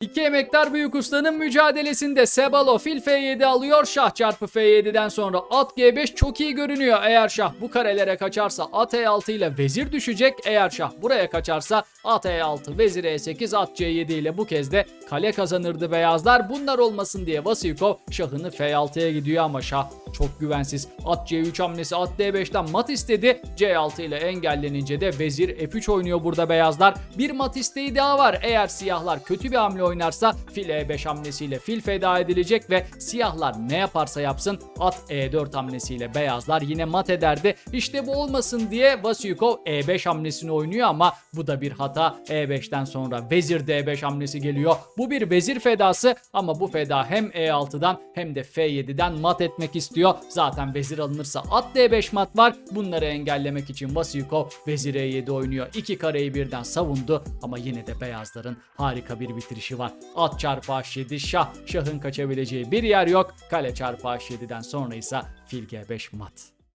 İki emektar büyük ustanın mücadelesinde Sebalo fil F7 alıyor. Şah çarpı F7'den sonra at G5 çok iyi görünüyor. Eğer şah bu karelere kaçarsa at E6 ile vezir düşecek. Eğer şah buraya kaçarsa at E6, vezir E8, at C7 ile bu kez de kale kazanırdı beyazlar. Bunlar olmasın diye Vasilkov şahını F6'ya gidiyor ama şah çok güvensiz. At C3 hamlesi at D5'ten mat istedi. C6 ile engellenince de vezir F3 oynuyor burada beyazlar. Bir mat isteği daha var. Eğer siyahlar kötü bir hamle oynarsa fil E5 hamlesiyle fil feda edilecek ve siyahlar ne yaparsa yapsın at E4 hamlesiyle beyazlar yine mat ederdi. İşte bu olmasın diye Vasilkov E5 hamlesini oynuyor ama bu da bir hata. E5'ten sonra vezir D5 hamlesi geliyor. Bu bir vezir fedası ama bu feda hem E6'dan hem de F7'den mat etmek istiyor. Zaten vezir alınırsa at D5 mat var. Bunları engellemek için Vasilkov vezir E7 oynuyor. İki kareyi birden savundu ama yine de beyazların harika bir bitirişi var. At çarpı H7 şah. Şahın kaçabileceği bir yer yok. Kale çarpı H7'den sonra ise fil G5 mat.